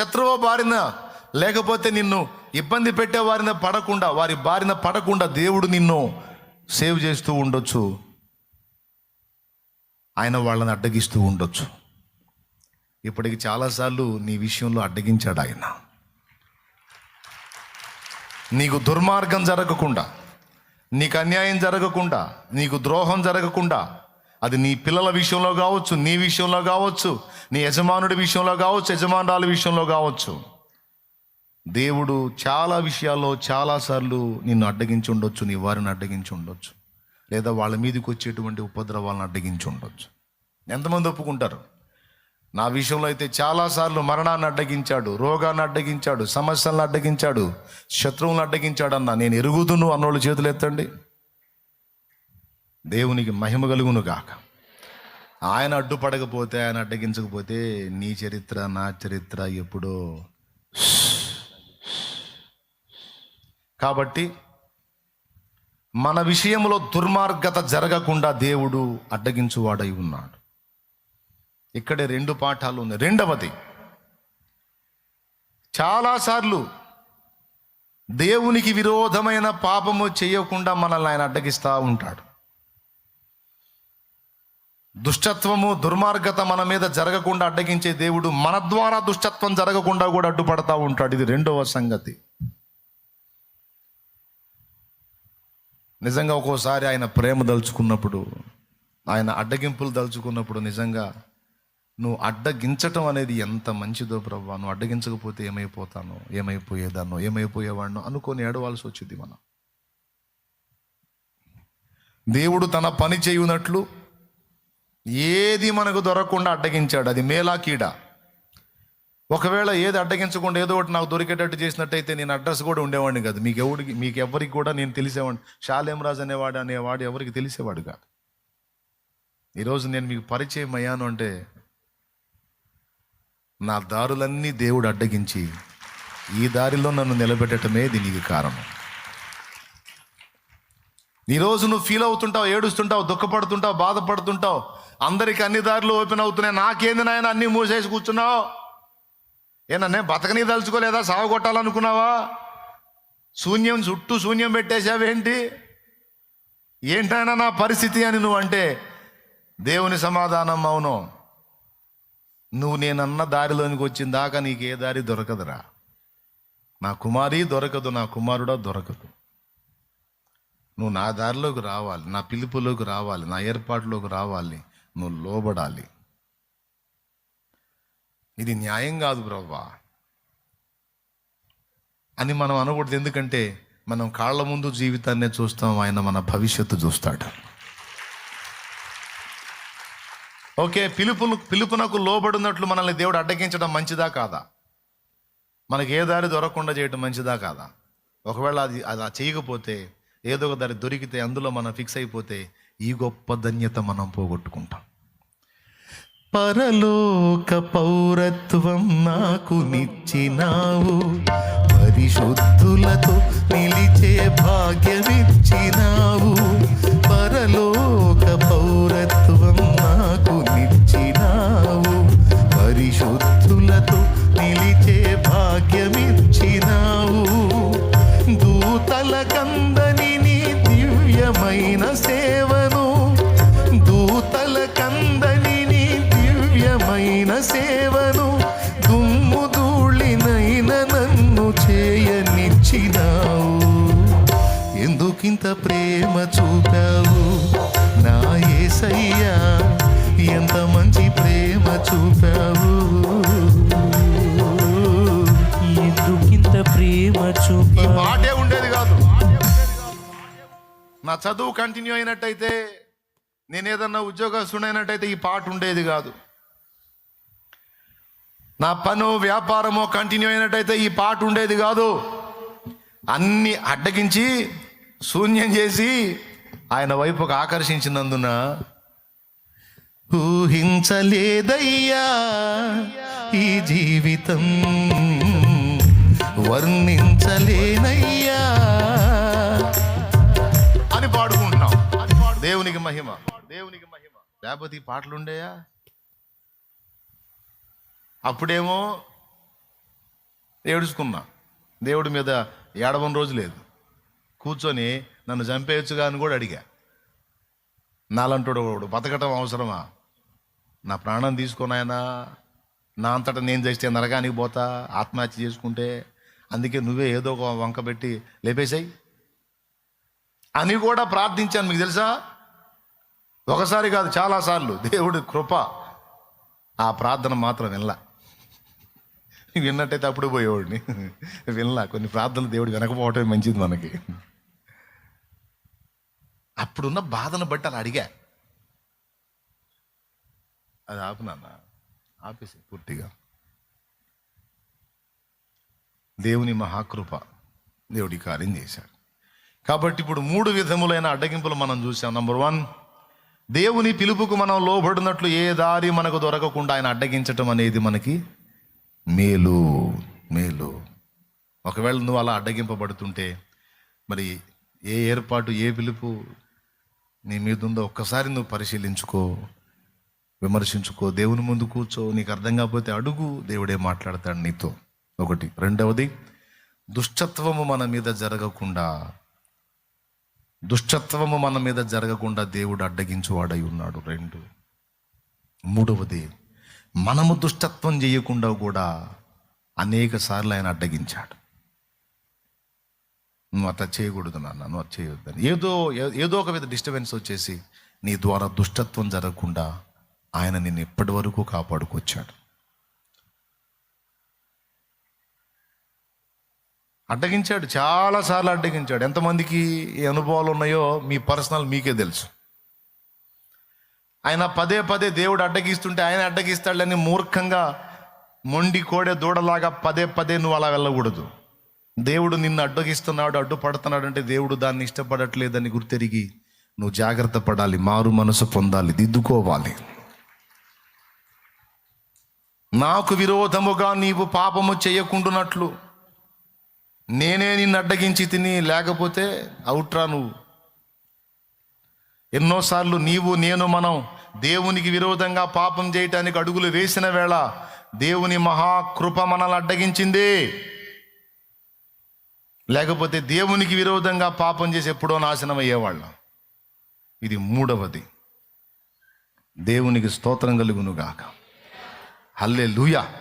శత్రువు బారిన లేకపోతే నిన్ను ఇబ్బంది పెట్టే వారిన పడకుండా వారి బారిన పడకుండా దేవుడు నిన్ను సేవ్ చేస్తూ ఉండొచ్చు. ఆయన వాళ్ళని అడ్డగిస్తూ ఉండొచ్చు. ఇప్పటికి చాలాసార్లు నీ విషయంలో అడ్డగించాడు ఆయన. నీకు దుర్మార్గం జరగకుండా నీకు అన్యాయం జరగకుండా నీకు ద్రోహం జరగకుండా అది నీ పిల్లల విషయంలో కావచ్చు నీ విషయంలో కావచ్చు నీ యజమానుడి విషయంలో కావచ్చు యజమానురాల విషయంలో కావచ్చు. దేవుడు చాలా విషయాల్లో చాలాసార్లు నిన్ను అడ్డగించి ఉండొచ్చు నీ వారిని అడ్డగించి ఉండొచ్చు. లేదా వాళ్ళ మీదకి వచ్చేటువంటి ఉపద్రవాలను అడ్డగించి ఉండొచ్చు. ఎంతమంది ఒప్పుకుంటారు? నా విషయంలో అయితే చాలాసార్లు మరణాన్ని అడ్డగించాడు రోగాన్ని అడ్డగించాడు సమస్యలను అడ్డగించాడు శత్రువులను అడ్డగించాడు అన్న నేను ఎరుగుదును అన్నోళ్ళు చేతులు ఎత్తండి దేవునికి మహిమ కలుగును గాక. ఆయన అడ్డుపడకపోతే ఆయన అడ్డగించకపోతే నీ చరిత్ర నా చరిత్ర ఎప్పుడో. కాబట్టి మన విషయంలో దుర్మార్గత జరగకుండా దేవుడు అడ్డగించువాడై ఉన్నాడు. ఇక్కడే రెండు పాఠాలు ఉన్నాయి. రెండవది చాలాసార్లు దేవునికి విరోధమైన పాపము చేయకుండా మనల్ని ఆయన అడ్డగిస్తూ ఉంటాడు. దుష్టత్వము దుర్మార్గత మన మీద జరగకుండా అడ్డగించే దేవుడు మన ద్వారా దుష్టత్వం జరగకుండా కూడా అడ్డుపడతా ఉంటాడు. ఇది రెండవ సంగతి. నిజంగా ఒక్కోసారి ఆయన ప్రేమ దలుచుకున్నప్పుడు ఆయన అడ్డగింపులు దలుచుకున్నప్పుడు నిజంగా నువ్వు అడ్డగించటం అనేది ఎంత మంచిదో ప్రభా నువ్వు అడ్డగించకపోతే ఏమైపోతానో ఏమైపోయేదాన్నో ఏమైపోయేవాడినో అనుకొని ఏడవాల్సి వచ్చింది మనం. దేవుడు తన పని చేయునట్లు ఏది మనకు దొరకకుండా అడ్డగించాడు. అది మేలా కీడ. ఒకవేళ ఏది అడ్డగించకుండా ఏదో ఒకటి నాకు దొరికేటట్టు చేసినట్టయితే నేను అడ్రస్ కూడా ఉండేవాడిని కాదు. మీకు ఎవరికి మీకు ఎవరికి కూడా నేను తెలిసేవాడిని. షాలేంరాజ్ అనేవాడు అనేవాడు ఎవరికి తెలిసేవాడు కాదు. ఈరోజు నేను మీకు పరిచయం అయ్యాను అంటే నా దారులన్నీ దేవుడు అడ్డగించి ఈ దారిలో నన్ను నిలబెట్టడమే దీనికి కారణం. ఈరోజు నువ్వు ఫీల్ అవుతుంటావు ఏడుస్తుంటావు దుఃఖపడుతుంటావు బాధపడుతుంటావు. అందరికి అన్ని దారులు ఓపెన్ అవుతున్నాయి. నాకేంది నాయన అన్ని మూసేసి కూర్చున్నావు? ఏనన్నే బతకని తలుచుకోలేదా? సాగు కొట్టాలనుకున్నావా శూన్యం చుట్టూ శూన్యం పెట్టేశావేంటి? ఏంటైనా నా పరిస్థితి అని నువ్వు అంటే దేవుని సమాధానం అవును నువ్వు నేనన్న దారిలోనికి వచ్చిన దాకా నీకు ఏ దారి దొరకదురా. నా కుమారి దొరకదు నా కుమారుడా దొరకదు. నువ్వు నా దారిలోకి రావాలి నా పిలుపులోకి రావాలి నా ఏర్పాటులోకి రావాలి నువ్వు లోబడాలి. ఇది న్యాయం కాదు బ్రవ్వా అని మనం అనకూడదు. ఎందుకంటే మనం కాళ్ళ ముందు జీవితాన్నే చూస్తాం ఆయన మన భవిష్యత్తు చూస్తాడు. ఓకే పిలుపును పిలుపునకు లోబడినట్లు మనల్ని దేవుడు అడ్డగించడం మంచిదా కాదా? మనకి ఏ దారి దొరకకుండా చేయడం మంచిదా కాదా? ఒకవేళ అది అలా చేయకపోతే ఏదో ఒక దారి దొరికితే అందులో మనం ఫిక్స్ అయిపోతే ఈ గొప్ప ధన్యత మనం పోగొట్టుకుంటాం. పరలోక పౌరత్వం నాకు నిచ్చినావు. పరిశుద్ధులతో నిలిచే భాగ్యమిచ్చినావు. పరలో ప్రేమ చూపావు. నా ఏసయ్యా ఎంత మంచి ప్రేమ చూపావు. ఎందుకింత ప్రేమ చూపా పాటే ఉండేది కాదు. నా చదువు కంటిన్యూ అయినట్టయితే నేను ఏదన్నా ఉద్యోగస్తుడైనట్టయితే ఈ పాట ఉండేది కాదు. నా పను వ్యాపారమో కంటిన్యూ అయినట్టయితే ఈ పాట ఉండేది కాదు. అన్ని అడ్డగించి శూన్యం చేసి ఆయన వైపుకు ఆకర్షించినందున ఊహించలేదయ్యా ఈ జీవితం వర్ణించలేనయ్యా. అని పాడుకుంటున్నాం. దేవునికి మహిమ. దేవునికి మహిమ. లేకపోతే ఈ పాటలు అప్పుడేమో ఏడుచుకున్నా. దేవుడి మీద ఏడవని రోజు లేదు. కూర్చొని నన్ను చంపేయచ్చుగా అని కూడా అడిగా. నాలంటుడు వాడు బతకటం అవసరమా? నా ప్రాణం తీసుకున్నాయనా నా అంతటా నేను చేస్తే నరకానికి పోతా ఆత్మహత్య చేసుకుంటే అందుకే నువ్వే ఏదో ఒక వంక పెట్టి లేపేశాయి అని కూడా ప్రార్థించాను మీకు తెలుసా? ఒకసారి కాదు చాలాసార్లు దేవుడి కృప ఆ ప్రార్థన మాత్రం వినలా. విన్నట్టయితే అప్పుడు పోయేవాడిని. వినలా. కొన్ని ప్రార్థనలు దేవుడు వినకపోవటమే మంచిది మనకి. అప్పుడున్న బాధను బట్టి అలా అడిగా. అది ఆపునాన్న ఆపేసి పూర్తిగా. దేవుని మహాకృప దేవుడి కార్యం చేశాడు. కాబట్టి ఇప్పుడు మూడు విధములైన అడ్డగింపులు మనం చూసాం నంబర్ వన్ దేవుని పిలుపుకు మనం లోబడినట్లు ఏ దారి మనకు దొరకకుండా ఆయన అడ్డగించటం అనేది మనకి మేలు మేలు. ఒకవేళ నువ్వు అలా అడ్డగింపబడుతుంటే మరి ఏ ఏర్పాటు ఏ పిలుపు నీ మీద ఉందో ఒక్కసారి నువ్వు పరిశీలించుకో విమర్శించుకో దేవుని ముందు కూర్చో నీకు అర్థం కాకపోతే అడుగు దేవుడే మాట్లాడతాడు నీతో. ఒకటి. రెండవది దుష్టత్వము మన మీద జరగకుండా దుష్టత్వము మన మీద జరగకుండా దేవుడు అడ్డగించువాడై ఉన్నాడు. రెండు. మూడవది మనము దుష్టత్వం చేయకుండా కూడా అనేక సార్లు ఆయన అడ్డగించాడు. నువ్వు అట్లా చేయకూడదు నాన్న నువ్వు అట్లా చేయొద్దని. ఏదో ఏదో ఒక విధ డిస్టర్బెన్స్ వచ్చేసి నీ ద్వారా దుష్టత్వం జరగకుండా ఆయన నిన్ను ఇప్పటి వరకు కాపాడుకొచ్చాడు. అడ్డగించాడు చాలాసార్లు అడ్డగించాడు. ఎంతమందికి ఈ అనుభవాలు ఉన్నాయో మీ పర్సనల్ మీకే తెలుసు. ఆయన పదే పదే దేవుడు అడ్డగిస్తుంటే ఆయన అడ్డగిస్తాడని మూర్ఖంగా మొండి కోడే దూడలాగా పదే పదే నువ్వు అలా వెళ్ళకూడదు. దేవుడు నిన్ను అడ్డగిస్తున్నాడు అడ్డుపడుతున్నాడు అంటే దేవుడు దాన్ని ఇష్టపడట్లేదని గుర్తెరిగి నువ్వు జాగ్రత్త పడాలి మారు మనసు పొందాలి దిద్దుకోవాలి. నాకు విరోధముగా నీవు పాపము చేయకుండునట్లు నేనే నిన్ను అడ్డగించి తిని లేకపోతే అవుట్రా నువ్వు. ఎన్నోసార్లు నీవు నేను మనం దేవునికి విరోధంగా పాపం చేయటానికి అడుగులు వేసిన వేళ దేవుని మహాకృప మనల్ని అడ్డగించింది. లేకపోతే దేవునికి విరోధంగా పాపం చేసి ఎప్పుడో నాశనం అయ్యేవాళ్ళం. ఇది మూడవది. దేవునికి స్తోత్రం కలుగునుగాక. హల్లే లూయా